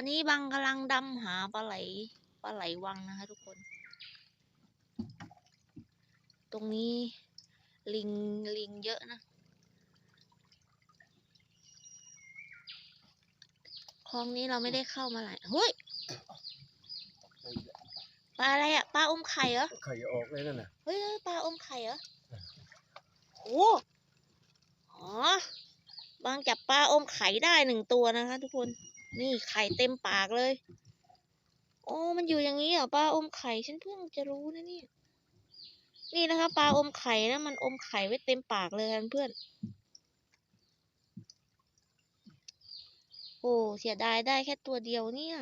อนนี้บังกำลังดำหาปลาไหลปลาไหลวังนะคะทุกคน ตรงนี้ลิงลิงเยอะนะคลองนี้เราไม่ได้เข้ามาหลายเฮ้ยปลาอะไรอะปลาอมไข่เหรอไข่ออกเลยนั่นน่ะเฮ้ยปลาอมไข่เหรอโอ้อ๋อบางจับปลาอมไข่ได้หนึ่งตัวนะคะทุกคน นี่ไข่เต็มปากเลย โอ้ มันอยู่อย่างนี้เหรอปลาอมไข่ ฉันเพิ่งจะรู้นะเนี่ย นี่นะคะปลาอมไข่นะมันอมไข่ไว้เต็มปากเลยค่ะเพื่อน โอ้เสียดายได้แค่ตัวเดียวเนี่ย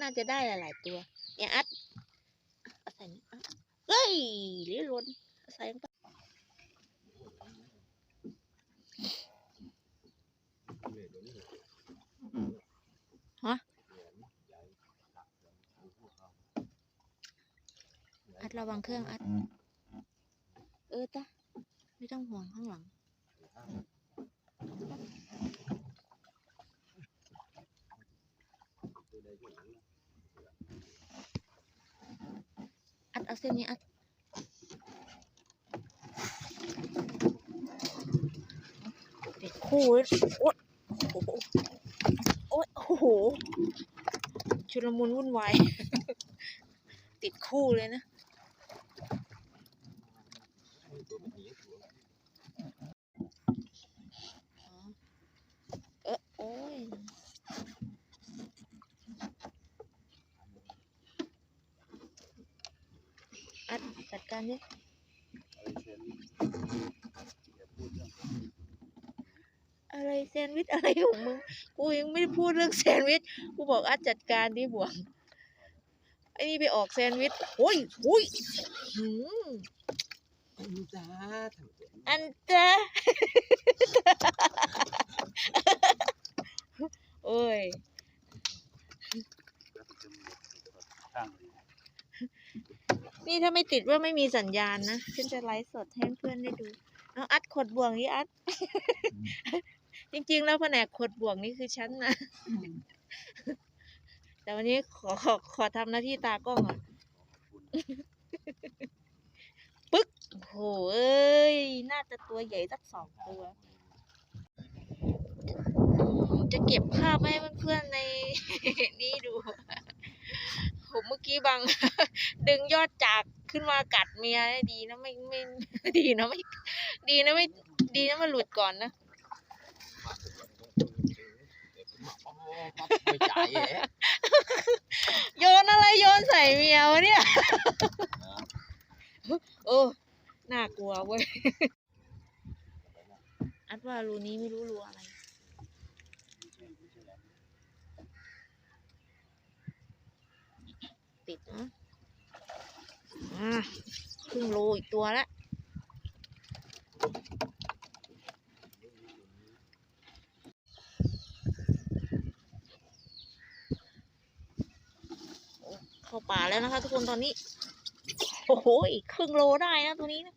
น่าจะได้หลาย ๆ ตัว เนี่ยอัดใส่เฮ้ยเลี้ยล้นใส่ลงไป อั ดระวังเครื่องอัด เออจ้ะไม่ต้องห่วงข้างหลัง อัดเอาเส้นนี้อัดติดคู่เลยโอ๊ยโอ้โหโอ๊ยโอ้โห ชุลมุนวุ่นวาย ติดคู่เลยนะ อ๋อเออโอ้ย อัดจัดการดิอะไรแซนด์วิชอะไรของมึง กูยังไม่ได้พูดเรื่องแซนด์วิช กูบอกอัดจัดการดิบวงไอ้นี่ไปออกแซนด์วิชโอ้ยโอ้ยหืมจ้าอันจ้าโอ้ย นี่ถ้าไม่ติดว่าไม่มีสัญญาณนะฉันจะไลฟ์สดให้เพื่อนได้ดู เอาอัดขดบ่วงนี่อัด จริงๆ แล้วแผนกขดบ่วงนี่คือฉันนะ แต่วันนี้ขอขอขอทำหน้าที่ตากล้องก่อนปึ๊กโหเอ้ย น่าจะตัวใหญ่สักสองตัว จะเก็บภาพให้เพื่อนๆในนี่ดู ผมเมื่อกี้ บัง ดึงยอดจากขึ้นมากัดเมียได้ดีนะไม่ไม่ดีนะไม่ดีนะไม่ดีนะมันหลุดก่อนนะไม่จ่ายเอ๊ะโยนอะไรโยนใส่เมียวะเนี่ย โอ้ น่ากลัวเว้ย อัดว่ารูนี้ไม่รู้รูอะไร ติดนะครึ่งโลอีกตัวละเข้าป่าแล้วนะคะ ทุกคนตอนนี้ โอ้โหครึ่งโลได้นะตัวนี้นะ